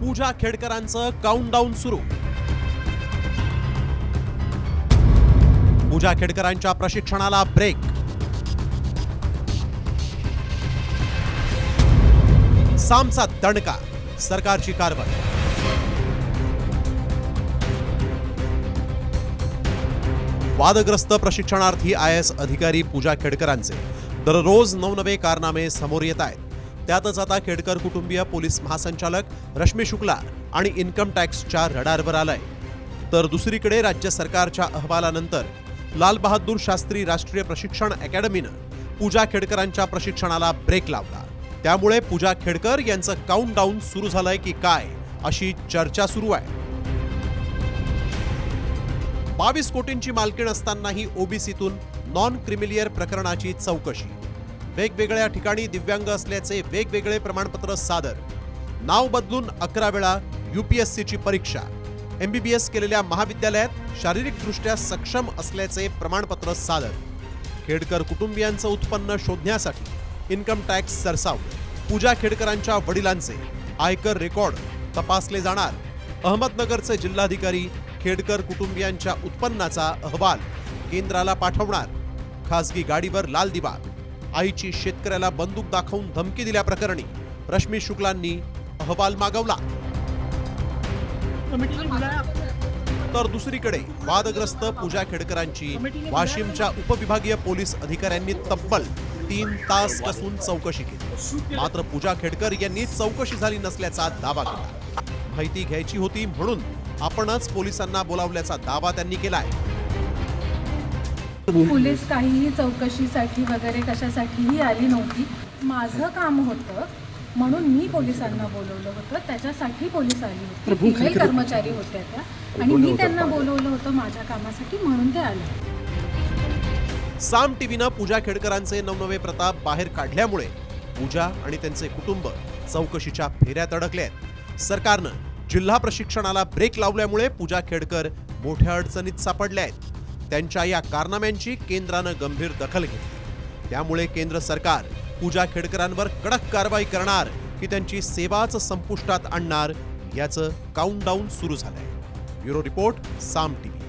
पूजा खेडकरांचं countdown सुरू. पूजा खेडकरांच्या प्रशिक्षणाला break सामचा दणका सरकारची कारवाई. वादग्रस्त प्रशिक्षणार्थी आय एस अधिकारी पूजा खेडकरांचे. दररोज नवनवे कारनामे समोर येत आहेत. त्यातच आता खेडकर कुटुंबीय पोलीस महासंचालक रश्मी शुक्ला आणि इन्कम टॅक्सच्या रडारवर आलाय. तर दुसरीकडे राज्य सरकारच्या अहवालानंतर लाल बहादूर शास्त्री राष्ट्रीय प्रशिक्षण अकॅडमीनं पूजा खेडकरांच्या प्रशिक्षणाला ब्रेक लावला. त्यामुळे पूजा खेडकर यांचं काउंटडाऊन सुरू झालंय की काय अशी चर्चा सुरू आहे. बावीस कोटींची मालकीण असतानाही ओबीसीतून नॉन क्रिमिलियर प्रकरणाची चौकशी. वेगवेगळ्या ठिकाणी दिव्यांग असल्याचे वेगवेगळे प्रमाणपत्र सादर. नाव बदलून अकरा वेळा युपीएससीची परीक्षा. एमबीबीएस केलेल्या महाविद्यालयात शारीरिकदृष्ट्या सक्षम असल्याचे प्रमाणपत्र सादर. खेडकर कुटुंबियांचं उत्पन्न शोधण्यासाठी इन्कम टॅक्स सरसावलं पूजा खेडकरांच्या वडिलांचे आयकर रेकॉर्ड तपासले जाणार. अहमदनगरचे जिल्हाधिकारी खेडकर कुटुंबियांच्या उत्पन्नाचा अहवाल केंद्राला पाठवणार. खासगी गाडीवर लाल दिवा आईची शेतकऱ्याला बंदूक दाखवून धमकी दिल्याप्रकरणी रश्मी शुक्लांनी अहवाल मागवला. तर दुसरीकडे वादग्रस्त पूजा खेडकरांची वाशिमच्या उपविभागीय पोलीस अधिकाऱ्यांनी तब्बल तीन तास कसून चौकशी केली. मात्र पूजा खेडकर यांनी चौकशी झाली नसल्याचा दावा केला. माहिती घ्यायची होती म्हणून आपणच पोलिसांना बोलावल्याचा दावा त्यांनी केलाय. पोलीस काहीही चौकशीसाठी वगैरे कशासाठीही आली नव्हती. माझं काम होतं म्हणून मी पोलिसांना बोलवलं होतं. त्याच्यासाठी पोलीस आली होती. फिमेल कर्मचारी होत्या त्या. आणि मी त्यांना बोलवलं होतं माझ्या कामासाठी म्हणून ते आले. साम टीव्हीनं पूजा खेडकरांचे नवनवे प्रताप बाहेर काढल्यामुळे पूजा आणि त्यांचे कुटुंब चौकशीच्या फेऱ्यात अडकले आहेत. सरकारनं जिल्हा प्रशिक्षणाला ब्रेक लावल्यामुळे पूजा खेडकर मोठ्या अडचणीत सापडल्या आहेत. त्यांच्या या कारनाम्यांची केंद्रानं गंभीर दखल घेतली. त्यामुळे केंद्र सरकार पूजा खेडकरांवर कडक कारवाई करणार की त्यांची सेवाच संपुष्टात आणणार याचं काउंटडाऊन सुरू झालंय. Bureau report Saam TV.